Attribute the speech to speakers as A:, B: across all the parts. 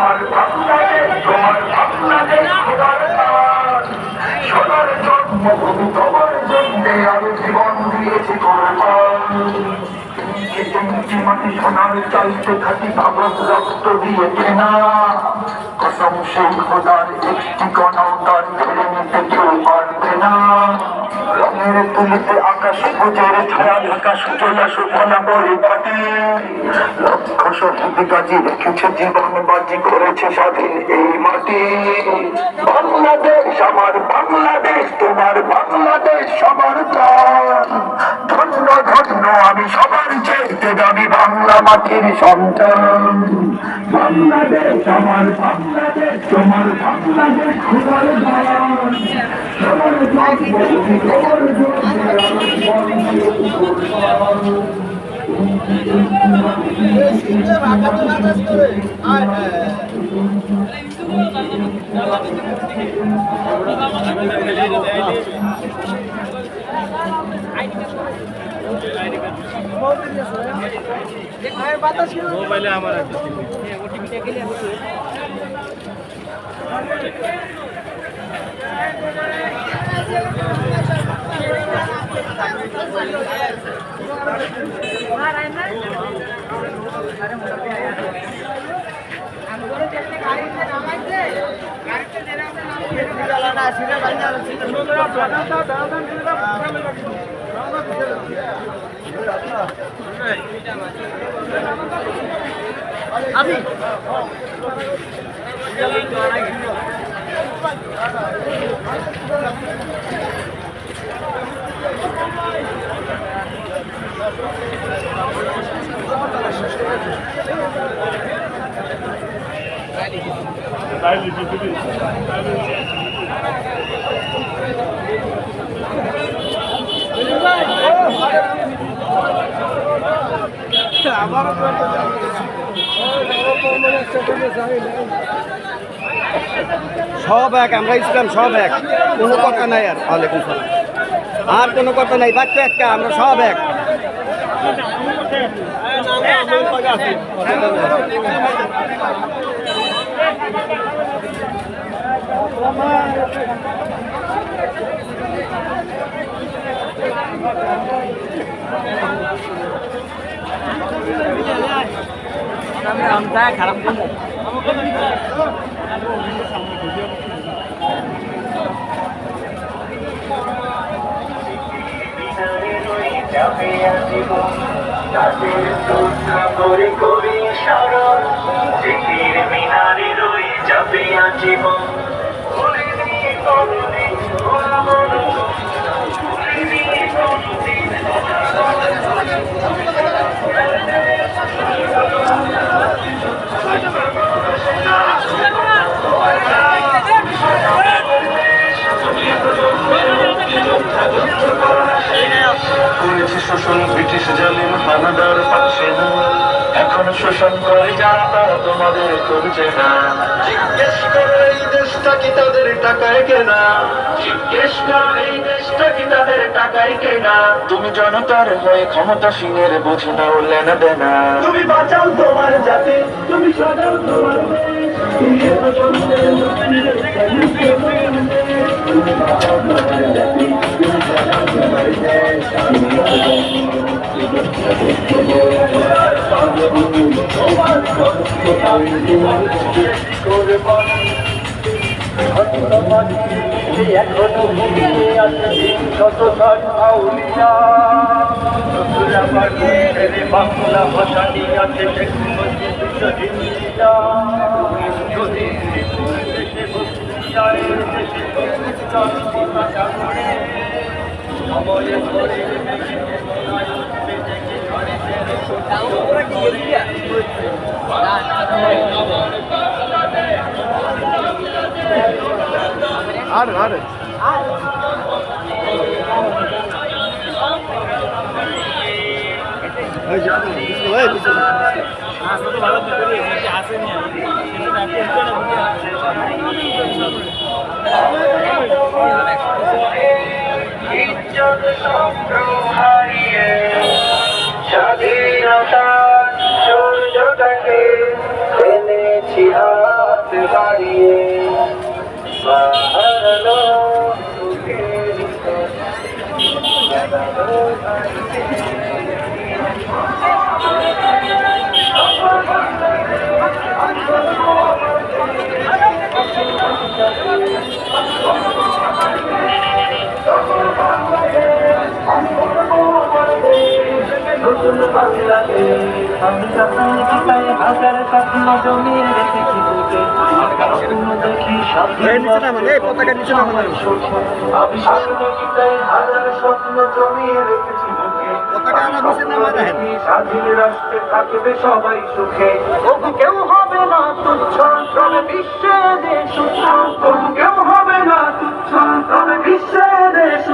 A: হবে। ওইসে ওইসে ওইসে
B: সোনার জন্মভূমি মাটি সোনার চাইতে রক্ত দিয়ে কেনা কসম সেই খোদার একটি তার ফেলে নিতে না রঙের তুলিতে আকাশ ভোজের ছায়া ঢাকা সুজলা সুফলা পরিপাটি লক্ষ শহীদ রেখেছে জীবন বাজি করেছে স্বাধীন এই মাটি বাংলাদেশ আমার বাংলাদেশ, তোমার বাংলাদেশ, সবার প্রাণ। আমি সবার চেয়ে দামি বাংলা মাটির সন্তান। বাংলাদেশ আমার বাংলাদেশ তোমার বাংলাদেশ দান সবার জন্মভূমি তোমার জন্যে আমি জীবন দিয়েছি কোরবান।
A: সব এক আমরা ইসলাম সব এক। কোনো কথা নাই আর ওয়ালাইকুম সালাম। আর কোনো কথা নাই বাচ্চা একটা আমরা সব এক। খারাপ
B: করে করি স্মরণ জিকির মিনারে রয়ে যাবে আজীবন ভুলে দিয়ে কোনদিন ভুলবো না ভুলে দিয়ে কোনদিন শোষণ ব্রিটিশ জালিম হানাদার পাচ্ছে না। এখন শোষণ করে যারা, তারা তোমাদের করছে না। জিজ্ঞেস করো এই দেশটা কি তাদের টাকায় কেনা? জিজ্ঞেস করো এই দেশটা কি তাদের টাকায় কেনা? তুমি জনতার হয়ে ক্ষমতাসীনের বুঝে নাও, লেনা দেনা। তুমি বাঁচাও তোমার জাতি, তুমি সাজাও তোমার দেশ। এখনও ঘুমিয়ে আছে শত ষাট আউলিয়া বাংলা ভাষা নিয়ে আছে শেখ মুজিব বিশ্বজিৎ যদি
C: হাত বাড়িয়ে উপর। নতুন বাংলাদেশ আমি পিতায় হাজার স্বপ্ন জমিয়ে
A: এই নিচে নামান, এই পতাকা নিচে নামান।
C: আমি
A: পতাকা আমার নিচে নামা দেখেন।
C: স্বাধীন রাষ্ট্রে থাকবে সবাই সুখে কেউ হবে না তুচ্ছ তবে বিশ্বে দেশ কেউ হবে না তুচ্ছ তবে বিশ্বে দেশ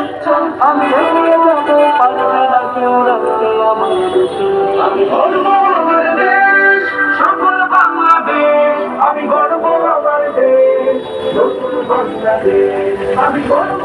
C: আমি এগিয়ে যাব পারবে না কেউ রাখতে আমার দেশে আমি করব